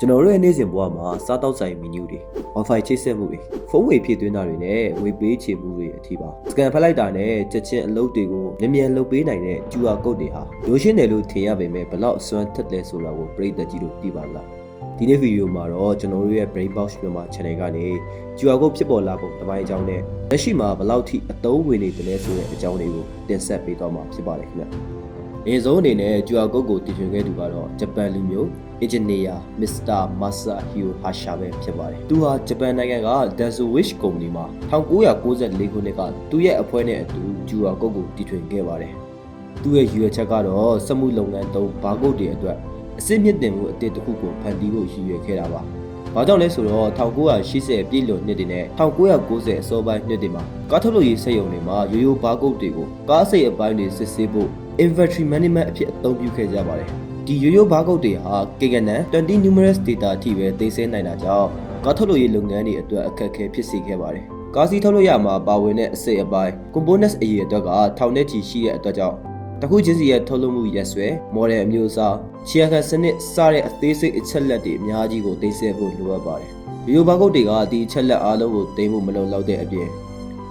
ကျွန်တော်တို့ရဲ့နေ့စဉ်ဘဝမှာစားတောက်ဆိုင်မီနူးတွေ Wi-Fi ချိတ်ဆက်မှုတွေဖုန်းဝေဖြည့်သွင်းတာတွေနဲ့ဝေပေးချေမှုတွေအထိပါစကန်ဖက်လိုက်တာနဲ့ချက်ချင်းအလုပ်တွေကိုမြန်မြန်လုပ်ပေးနိုင်တဲ့ QR code တွေဟာလိုရှင်းတယ်လို့ထင်ရပေမဲ့ဘလောက်အစွမ်းထက်လဲဆိုတာကိုပြည်သက်ကြီးတို့သိပါလားဒီနေ့ဗီဒီယိုမှာတော့ကျွန်တော်တို့ရဲ့ Brain Box မြန်မာ channel ကနေ QR code ဖြစ်ပေါ်လာပုံတစ်ပိုင်းအကြောင်းနဲ့လက်ရှိမှာဘလောက်ထိအသုံးဝင်နေတယ်လဲဆိုတဲ့အကြောင်းတွေကိုတင်ဆက်ပေးသွားမှာဖြစ်ပါတယ်ခင်ဗျ။ အရင်ဆုံးအနေနဲ့ QR code ကိုတည်ထွင်ခဲ့သူကတော့ဂျပန်လူမျိုး engineer Mr. Masahiro Hasha ပဲဖြစ်ပါတယ်။သူဟာဂျပန်နိုင်ငံက Denso Wish Company မှာ1994ခုနှစ်ကသူ့ရဲ့အဖွဲ့နဲ့အတူ QR code ကိုတည်ထွင်ခဲ့ပါတယ်။သူ့ရဲ့ရည်ရွယ်ချက်ကတော့စက်မှုလုပ်ငန်းသုံးဘာကုတ်တွေအတွက်အစစ်မြင့်တင်မှုအသစ်တစ်ခုကိုဖန်တီးဖို့ရည်ရွယ်ခဲ့တာပါ။ဘာကြောင့်လဲဆိုတော့1980ပြည့်လွန်နှစ်တွေနဲ့1990အစောပိုင်းနှစ်တွေမှာကားထုတ်လုပ်ရေးစက်ရုံတွေမှာရိုးရိုးဘာကုတ်တွေကိုကားစိတ်အပိုင်းတွေစစ်ဆေးဖို့ inventory management အဖြစ်အသုံးပြုခဲ့ကြပါတယ်။ဒီရိုးရိုးဘာကုတ်တွေဟာကေကနန်20 numerous data အထိပဲသိသိနိုင်တာကြောင့်ကားထုတ်လုပ်ရေးလုပ်ငန်းတွေအတွက်အခက်အခဲဖြစ်စေခဲ့ပါတယ်။ကားစီးထုတ်လုပ်ရမှာပါဝင်တဲ့အစိတ်အပိုင်း components အရေးအတွက်ကထောင်နဲ့ချီရှိတဲ့အတွက်ကြောင့်တခုချင်းစီရဲ့ထုတ်လုပ်မှုရက်ဆွဲ model အမျိုးအစားချီယာခံစနစ်စတဲ့အသေးစိတ်အချက်လက်တွေအများကြီးကိုသိစေဖို့လိုအပ်ပါတယ်။ရိုးရိုးဘာကုတ်တွေကဒီအချက်လက်အားလုံးကိုသိမ်းဖို့မလုံလောက်တဲ့အပြင်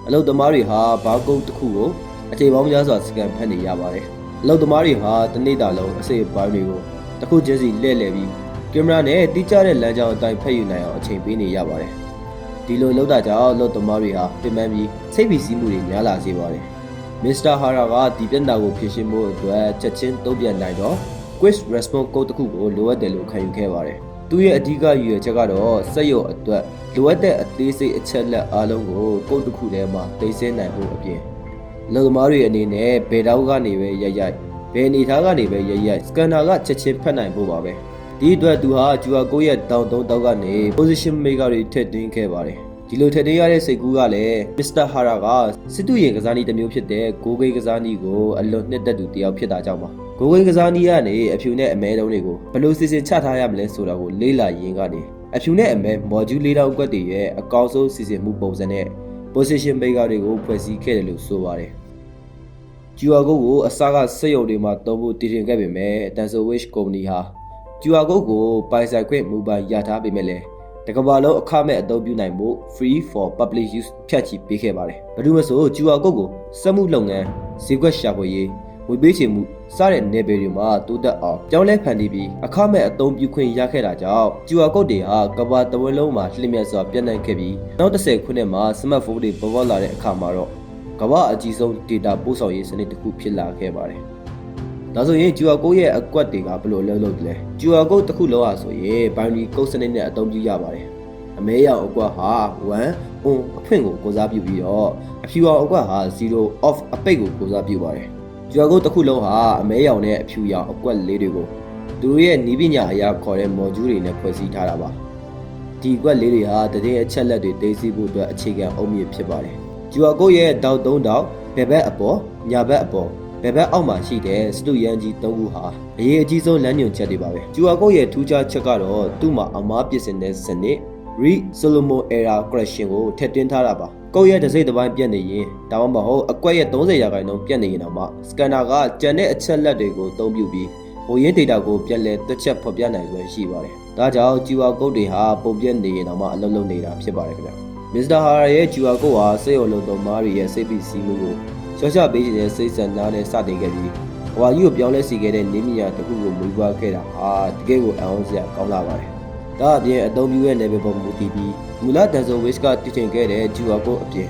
အလုပ်သမားတွေဟာဘာကုတ်တစ်ခုကိုအချိန်ပေါင်းများစွာစကန်ဖတ်နေရပါတယ်။ အလုပ်သမားတွေဟာတစ်နေ့တာလုံးအစိတ်အပိုင်းတွေကိုတစ်ခုချင်းစီလှည့်လည်ပြီးကင်မရာနဲ့တိကျတဲ့လမ်းကြောင်းအတိုင်းဖတ်ယူနိုင်အောင်အချိန်ပေးနေရပါတယ်။ဒီလိုလုပ်တာကြောင့်အလုပ်သမားတွေဟာပြင်ပန်းပြီးစိတ်ပီစီးမှုတွေများလာစေပါတယ်။မစ္စတာဟာရာကဒီပြဿနာကိုဖြေရှင်းဖို့အတွက်ချက်ချင်းတုံ့ပြန်နိုင်တော့ quiz response code တစ်ခုကိုလိုအပ်တယ်လို့ခံယူခဲ့ပါတယ်။သူရဲ့အဓိကရည်ရွယ်ချက်ကတော့စက်ရုံအတွက်လိုအပ်တဲ့အသေးစိတ်အချက်လက်အားလုံးကို code တစ်ခုထဲမှာသိသိနိုင်ဖို့အပြင် လူသမားတွေအနေနဲ့ဘယ်တော့ကနေပဲရိုက်ရိုက်ဘယ်အနေထားကနေပဲရိုက်ရိုက် scanner ကချက်ချင်းဖတ်နိုင်ဖို့ပါပဲ။ဒီအတွက်သူဟာ QR code ရဲ့တောင်သုံးတောက်ကနေ position maker တွေထည့်သွင်းခဲ့ပါတယ်။ဒီလိုထည့်သွင်းရတဲ့စိတ်ကူးကလည်းမစ္စတာဟာရာကစစ်တူရင်ကစားနည်းတစ်မျိုးဖြစ်တဲ့ဂိုးဂိမ်းကစားနည်းကိုအလွန်နှစ်သက်သူတစ်ယောက်ဖြစ်တာကြောင့်ပါဂိုးဂိမ်းကစားနည်းကနေအဖြူနဲ့အမဲတုံးတွေကိုဘယ်လိုစီစဉ်ချထားရမလဲဆိုတာကိုလေ့လာရင်းကနေအဖြူနဲ့အမဲ module ၄တောင်ကွက်တွေရဲ့အကောင်းဆုံးစီစဉ်မှုပုံစံနဲ့ position maker တွေကိုဖွဲ့စည်းခဲ့တယ်လို့ဆိုပါတယ် QR code ကိုအစားကစက်ရုံတွေမှာသုံးဖို့တည်တင်ခဲ့ပေမဲ့ Denso Wish Company ဟာ QR code ကိုပိုင်ဆိုင်ခွင့်မူပိုင်ရထားပေမဲ့လည်းတကမ္ဘာလုံးအခမဲ့အသုံးပြုနိုင်ဖို့ free for public use ဖြတ်ချီပေးခဲ့ပါတယ်။ဘယ်သူမဆို QR code ကိုစက်မှုလုပ်ငန်းဈေးကွက်ရှာဖွေရေးဝေပေးချေမှုစတဲ့နယ်ပယ်တွေမှာတိုးတက်အောင်ကြောင်းလဲဖန်တီးပြီးအခမဲ့အသုံးပြုခွင့်ရခဲ့တာကြောင့် QR code တွေဟာကမ္ဘာတစ်ဝန်းလုံးမှာလျှင်မြန်စွာပြန့်နှံ့ခဲ့ပြီးနောက်10ခုနှစ်မှာ smartphone တွေပေါ်ပေါက်လာတဲ့အခါမှာတော့ ကမ္ဘာအကြီးဆုံး data ပို့ဆောင်ရေးစနစ်တစ်ခုဖြစ်လာခဲ့ပါတယ်။ဒါဆိုရင် QR code ရဲ့အကွက်တွေကဘယ်လိုအလုပ်လုပ်လဲ QR code တစ်ခုလောက်ရဆိုရင် binary code စနစ်နဲ့အသုံးပြုရပါတယ်။အမဲရောင်အကွက်ဟာ1 on အဖွင့်ကိုကိုစားပြုပြီးတော့အဖြူရောင်အကွက်ဟာ0 off အပိတ်ကိုကိုစားပြုပါတယ်။ QR code တစ်ခုလုံးဟာအမဲရောင်နဲ့အဖြူရောင်အကွက်လေးတွေကိုသူတို့ရဲ့နီးပညာအရာခေါ်တဲ့ module တွေနဲ့ဖွဲ့စည်းထားတာပါ။ဒီအကွက်လေးတွေဟာတည်တဲ့အချက်လက်တွေသိသိဖို့အတွက်အခြေခံအုံမြင့်ဖြစ်ပါတယ်။ QR code ရဲ့တောက်၃တောက်ဘယ်ဘက်အပေါ်ညာဘက်အပေါ်ဘယ်ဘက်အောက်မှာရှိတဲ့စတူရန်ကြီး၃ခုဟာအရေးအကြီးဆုံးလမ်းညွှန်ချက်တွေပါပဲ။ QR code ရဲ့ထူးခြားချက်ကတော့သူ့မှာအမားပြစ်စင်တဲ့စနစ် read solomon error correction ကိုထည့်သွင်းထားတာပါ။ကုတ်ရဲ့တစ်စိတ်တစ်ပိုင်းပြတ်နေရင်ဒါမှမဟုတ်အကွက်ရဲ့30ရာခိုင်နှုန်းပြတ်နေရင်တော့မှ scanner ကကြံတဲ့အချက်လက်တွေကိုအသုံးပြုပြီးဟိုရင်း data ကိုပြန်လည်တွက်ချက်ဖော်ပြနိုင်စွမ်းရှိပါတယ်။ဒါကြောင့် QR code တွေဟာပုံပြတ်နေရင်တော့မှအလုံးလုံးနေတာဖြစ်ပါတယ်ခင်ဗျ။ Mr. Hara ရဲ့ QR code ဟာစေယုံလုံးတော်မားတွေရဲ့စိတ်ပီစီးမှုကိုရှော့ချပေးခြင်းနဲ့စိတ်ဆန္ဒနဲ့စတင်ခဲ့ပြီးဟဝါကြီးကိုပြောင်းလဲစေခဲ့တဲ့နေမြညာတစ်ခုကိုမွေးဖွားခဲ့တာဟာတကယ်ကိုအံ့ဩစရာကောင်းလာပါတယ်။ဒါအပြင်အသုံးပြုရဲ့ level ပေါ်မူတည်ပြီးမူလ Denso Wish ကတည်တင်ခဲ့တဲ့ QR code အပြင်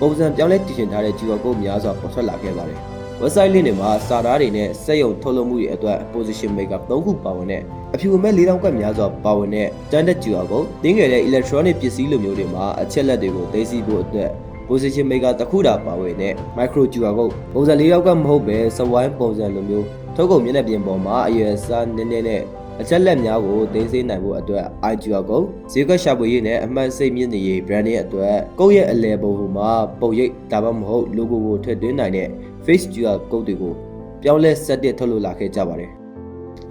ပုံစံပြောင်းလဲတည်တင်ထားတဲ့ QR code များစွာပေါ်ထွက်လာခဲ့ပါတယ်။ website link တွေမှာစာသားတွေနဲ့စက်ရုံထုတ်လုပ်မှုတွေအတွက် position maker 3ခုပါဝင်တဲ့ အဖြူအမဲ့၄000ကွက်များစွာပါဝင်တဲ့ standard QR code တင်းငယ်တဲ့ electronic ပစ္စည်းလိုမျိုးတွေမှာအချက်လက်တွေကိုသိသိဖို့အတွက် position maker တစ်ခုတာပါဝင်တဲ့ micro QR code ပုံစံ၄000ကွက်မဟုတ်ပဲစဝိုင်းပုံစံလိုမျိုးထုတ်ကုန်မျက်နှာပြင်ပေါ်မှာအရွယ်အစားနည်းနည်းနဲ့အချက်လက်များကိုသိသိနိုင်ဖို့အတွက် iQR code ဈေးကွက်ရှာဖွေရေးနဲ့အမှတ်စိတ်မြင့်နေရေး brand ရဲ့အတွက်ကုတ်ရဲ့အလဲပုံဟိုမှာပုံရိပ်ဒါမှမဟုတ် logo ကိုထည့်သွင်းနိုင်တဲ့ face QR code တွေကိုပြောင်းလဲဆက်တဲ့ထုတ်လို့လာခဲ့ကြပါတယ်။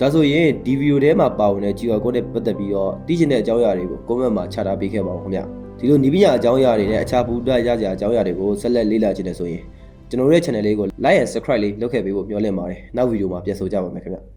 ဒါဆိုရင်ဒီဗီဒီယိုထဲမှာပါဝင်တဲ့ QR code နဲ့ပတ်သက်ပြီးတော့သိချင်တဲ့အကြောင်းအရာတွေကို comment မှာချထားပေးခဲ့ပါဦးခင်ဗျ။ဒီလိုနီးပညာအကြောင်းအရာတွေနဲ့အခြားဘူတရကြအကြောင်းအရာတွေကိုဆက်လက်လေ့လာခြင်းနဲ့ဆိုရင်ကျွန်တော်တို့ရဲ့ channel လေးကို like and subscribe လေးလုပ်ခဲ့ပေးဖို့မျှော်လင့်ပါတယ်။နောက်ဗီဒီယိုမှာပြန်ဆိုကြပါမယ်ခင်ဗျ။